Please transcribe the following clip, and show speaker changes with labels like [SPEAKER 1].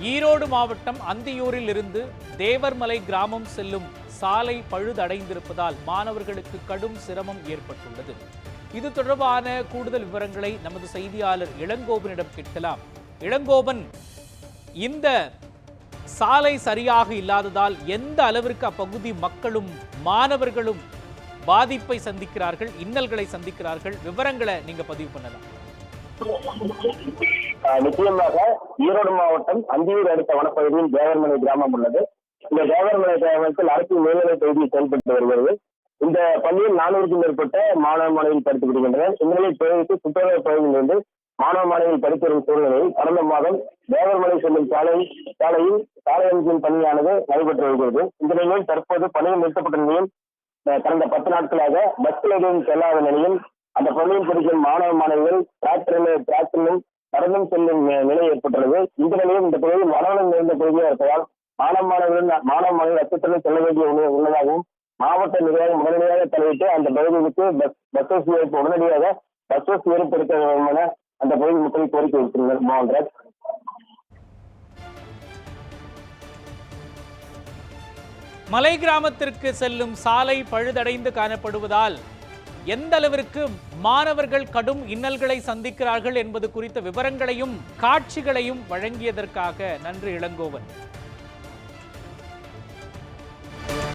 [SPEAKER 1] ஈரோடு மாவட்டம் அந்தியூரில் இருந்து தேவர்மலை கிராமம் செல்லும் சாலை பழுதடைந்திருப்பதால் மாணவர்களுக்கு கடும் சிரமம் ஏற்பட்டுள்ளது. இது தொடர்பான கூடுதல் விவரங்களை நமது செய்தியாளர் இளங்கோபனிடம் கேட்கலாம். இளங்கோபன் இந்த சாலை சரியாக இல்லாததால் எந்த அளவிற்கு அப்பகுதி மக்களும் மாணவர்களும் பாதிப்பை சந்திக்கிறார்கள் இன்னல்களை சந்திக்கிறார்கள் விவரங்களை நீங்க பதிவு பண்ணலாம்.
[SPEAKER 2] நிச்சயமாக ஈரோடு மாவட்டம் அந்தியூர் அடுத்த வனப்பகுதியில் தேவர்மலை கிராமம் உள்ளது. இந்த தேவர்மலை கிராமத்தில் அரசு மேல்நிலைப் பகுதியில் செயல்பட்டு வருகிறது. இந்த பள்ளியில் நானூறுக்கும் மேற்பட்ட மாணவ மாணவிகள் படித்து வருகின்றனர் இந்நிலை பகுதிக்கு சுற்றுலா பகுதியிலிருந்து மாணவ மாணவிகள் படித்து வரும் சூழ்நிலையில் கடந்த மாதம் தேவர்மலை செல்லும் சாலை சாலையில் சாலை அமைக்கும் பணியானது நடைபெற்று வருகிறது. இந்த நிலையில் தற்போது பணியில் நிறுத்தப்பட்ட நிலையில் கடந்த பத்து நாட்களாக பஸ்கள் எதுவும் செல்லாத நிலையில் அந்த பள்ளியில் படிக்கும் மாணவ மாணவிகள் டிராக்டரில் டிராக்டரிலும் நடந்தும் செல்லும் நிலை ஏற்பட்டுள்ளது. இந்த நிலையில் இந்த பகுதி மரணம் நிறைந்த பகுதியாக இருப்பதால் மாணவ மாணவர்கள் மாணவ மாணவர்கள் அச்சத்துடன் செல்ல வேண்டிய உள்ளதாகவும் மாவட்ட நிர்வாகம் உடனடியாக தலையிட்டு அந்த பகுதிகளுக்கு பஸ் பஸ் வசதி உடனடியாக பஸ் வசதி ஏற்படுத்த வேண்டும் என அந்த பகுதி மக்கள் கோரிக்கை விடுத்துள்ளனர். மோகன்ராஜ்
[SPEAKER 1] மலை கிராமத்திற்கு செல்லும் சாலை பழுதடைந்து காணப்படுவதால் எந்த அளவிற்கு மாணவர்கள் கடும் இன்னல்களை சந்திக்கிறார்கள் என்பது குறித்த விவரங்களையும் காட்சிகளையும் வழங்கியதற்காக நன்றி இளங்கோவன்.